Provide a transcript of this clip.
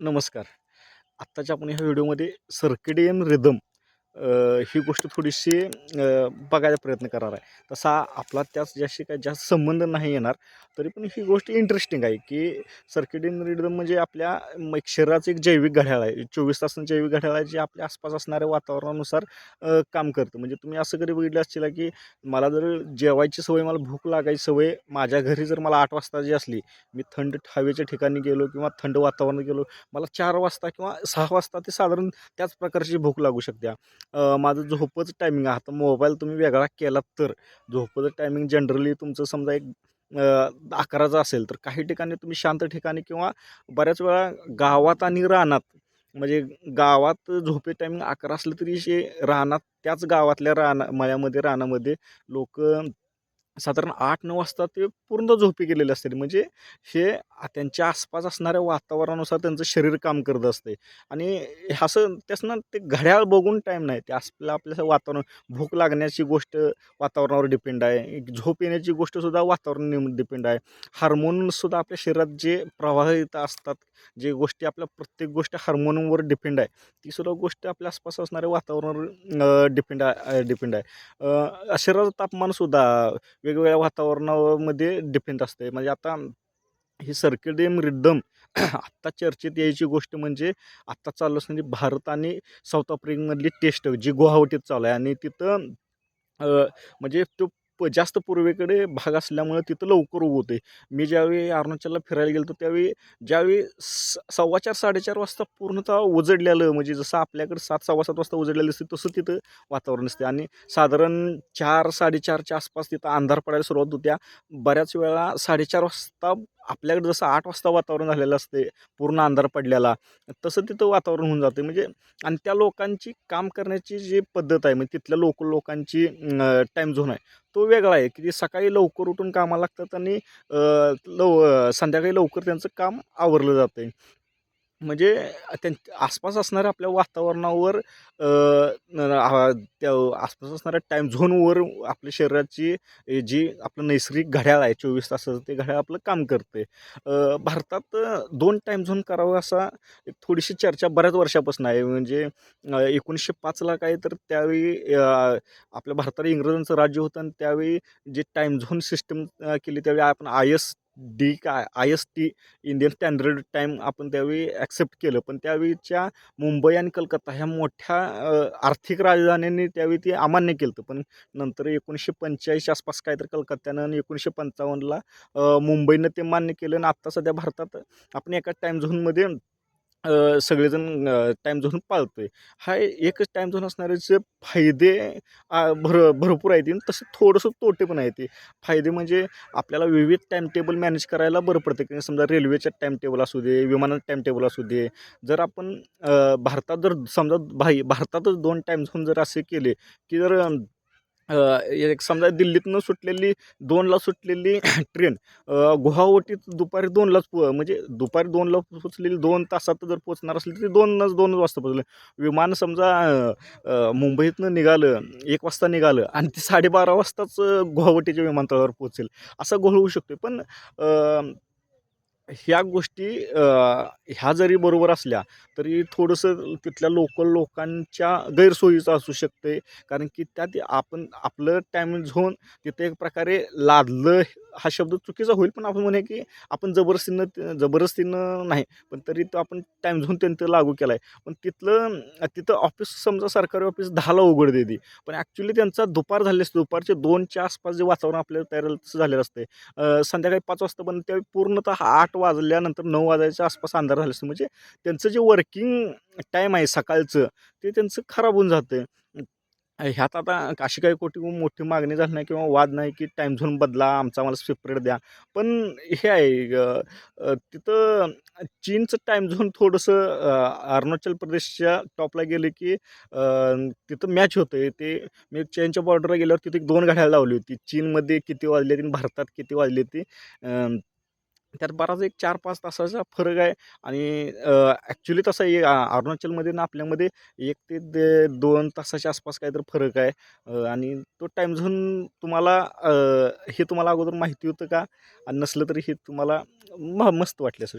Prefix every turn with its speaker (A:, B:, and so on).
A: नमस्कार. आत्ताच्या आपण ह्या व्हिडिओमध्ये सर्कडियन रिदम ही गोष्ट थोडीशी बघायचा प्रयत्न करणार आहे. तसा आपला त्याच ज्याशी काही जास्त संबंध नाही येणार तरी पण ही गोष्ट इंटरेस्टिंग आहे की सर्किडिन रिडम म्हणजे आपल्या म- एक शरीराचं एक जैविक घड्याळ आहे. चोवीस तासांचं जैविक घड्याळ आहे जे आपल्या आसपास असणाऱ्या वातावरणानुसार काम करतं. म्हणजे तुम्ही असं कधी बघितलं असतील की मला जर जेवायची सवय मला भूक लागायची सवय माझ्या घरी जर मला आठ वाजता जी असली मी थंड हवेच्या ठिकाणी गेलो किंवा थंड वातावरणात गेलो मला चार वाजता किंवा सहा वाजता ते साधारण त्याच प्रकारची भूक लागू शकते. माझं झोपचं टायमिंग आहे. आता मोबाईल तुम्ही वेगळा केलात तर. झोपचं टायमिंग जनरली तुमचं समजा एक अकराचं असेल तर काही ठिकाणी तुम्ही शांत ठिकाणी किंवा बऱ्याच वेळा गावात आणि रानात म्हणजे गावात झोपे टायमिंग अकरा असलं तरी शे रानात त्याच गावातल्या राना मळ्यामध्ये रानामध्ये लोक साधारण आठ नऊ वाजता ते पूर्ण झोपी गेलेले असते म्हणजे हे त्यांच्या आसपास असणाऱ्या वातावरणानुसार त्यांचं शरीर काम करत असते. आणि असं त्यासनं ते घड्याळ बघून टाईम नाही. ते आपल्या आपल्या वातावरण भूक लागण्याची गोष्ट वातावरणावर डिपेंड आहे. झोप येण्याची गोष्टसुद्धा वातावरण डिपेंड आहे. हार्मोनसुद्धा आपल्या शरीरात जे प्रवाहित असतात जे गोष्टी आपल्या प्रत्येक गोष्ट हार्मोनवर डिपेंड आहे ती सुद्धा गोष्ट आपल्या आसपास असणाऱ्या वातावरणावर डिपेंड आहे डिपेंड आहे. शरीराचं तापमानसुद्धा वेगवेगळ्या वातावरणामध्ये डिपेंड असते. म्हणजे आता ही सर्कडियम रिदम आत्ता चर्चेत यायची गोष्ट म्हणजे आत्ता चालू असणारी भारत आणि साऊथ आफ्रिकेमधली टेस्ट जी गुवाहाटीत चालू आहे. आणि तिथं म्हणजे तो प जास्त पूर्वेकडे भाग असल्यामुळे तिथं लवकर उगवते मी ज्यावेळी अरुणाचलला फिरायला गेलो त्यावेळी ज्यावेळी स सव्वा चार साडेचार वाजता पूर्णतः उजडलेलं म्हणजे जसं आपल्याकडे सात सव्वा सात वाजता उजडलेलं असते तसं तिथं वातावरण असते. आणि साधारण चार साडेचारच्या आसपास तिथं अंधार पडायला सुरुवात होत्या बऱ्याच वेळा साडेचार वाजता आपल्याकडे जसं आठ वाजता वातावरण झालेलं असते पूर्ण अंधार पडलेला तसं तिथं वातावरण होऊन जाते. म्हणजे आणि त्या लोकांची काम करण्याची जी पद्धत आहे म्हणजे तिथल्या लोक लोकांची टाईम झोन आहे तो वेगळा आहे की ते सकाळी लवकर उठून कामाला लागतात आणि लव संध्याकाळी लवकर त्यांचं काम आवरलं जातं. आहे म्हणजे त्यां आसपास असणाऱ्या आपल्या वातावरणावर त्या आसपास असणाऱ्या टाईम झोनवर आपल्या शरीराची जी आपलं नैसर्गिक घड्याळ आहे चोवीस तासाचं ते घड्याळ आपलं काम करते. भारतात दोन टाईम झोन करावं असा एक थोडीशी चर्चा बऱ्याच वर्षापासून आहे. म्हणजे एकोणीसशे पाचला काय तर त्यावेळी आपल्या भारताला इंग्रजांचं राज्य होतं आणि त्यावेळी जे टाईम झोन सिस्टम केली त्यावेळी आपण आय एस डी काय I S T Indian standard time आपण त्यावेळी ॲक्सेप्ट केलं. पण त्यावेळीच्या मुंबई आणि कलकत्ता ह्या मोठ्या आर्थिक राजधान्यांनी त्यावेळी ते अमान्य केलं होतं पण नंतर एकोणीसशे पंच्याऐंशी आसपास काय तर कलकत्त्यानं आणि एकोणीसशे पंचावन्नला मुंबईनं ते मान्य केलं. आणि आत्ता सध्या भारतात आपण एका टाईम झोनमध्ये सगळेजण टाईम झोन पाळतोय. हा एकच टाईम झोन असणाऱ्याचे फायदे भर भरपूर आहेत तसे तसं थोडंसं तोटे पण आहेत. ते फायदे म्हणजे आपल्याला विविध टाईम टेबल मॅनेज करायला बरं पडतं की समजा रेल्वेचं टाईम टेबल असू दे विमानाचं टाईम टेबल असू दे. जर आपण भारतात जर समजा भाई भारतातच दोन टाईम झोन जर असे केले की जर एक समजा दिल्लीतनं सुटलेली दोनला सुटलेली ट्रेन गुवाहाटीत दुपारी दोनलाच पो म्हणजे दुपारी दोनला पोचलेली दोन तासात जर पोचणार असली तरी ते दोनच दोन वाजता पोचलं. विमान समजा मुंबईतनं निघालं एक वाजता निघालं आणि ते साडेबारा वाजताच गुवाहाटीच्या विमानतळावर पोचेल. असा गोळ होऊ शकतो पण ह्या गोष्टी ह्या जरी बरोबर असल्या तरी थोडंसं तिथल्या लोकल लोकांच्या गैरसोयीचं असू शकते. कारण की त्यात आपण आपलं टाईम झोन तिथे एक प्रकारे लादलं हा शब्द चुकीचा होईल. पण आपण म्हणे की आपण जबरदस्तीनं जबरदस्तीनं नाही पण तरी तो आपण टाईम झोन त्यांचं लागू केला आहे पण तिथलं तिथं ऑफिस समजा सरकारी ऑफिस दहाला उघड देते पण ॲक्च्युली त्यांचा दुपार झाले असते. दुपारचे दोनच्या आसपास जे वातावरण आपल्याला तयार झालेलं असते. संध्याकाळी पाच वाजता पण त्यावेळी पूर्णतः आठ वाजल्यानंतर नऊ वाजायच्या आसपास अंधार झाला असतो म्हणजे त्यांचं जे वर्किंग टाईम आहे सकाळचं ते त्यांचं खराब होऊन जातं ह्यात आता अशी काही कोटी मोठी मागणी झाली नाही किंवा वाद नाही की टाईम झोन बदला आमचा मला सेपरेट द्या. पण हे आहे तिथं चीनचं टाईम झोन थोडंसं अरुणाचल प्रदेशच्या टॉपला गेले की तिथं मॅच होतं ते मी चीनच्या बॉर्डरला गेल्यावर तिथे दोन घड्याळ लावली होती. चीनमध्ये किती वाजले आणि भारतात किती वाजले ते त्यात बराच एक चार पाच तासाचा फरक आहे आणि ॲक्च्युली तसं आहे अरुणाचलमध्ये ना आपल्यामध्ये एक ते दे दोन तासाच्या आसपास काहीतरी फरक आहे. आणि तो टाईम झोन तुम्हाला हे तुम्हाला अगोदर माहिती होतं का? आणि नसलं तरी हे तुम्हाला म मस्त वाटलं असं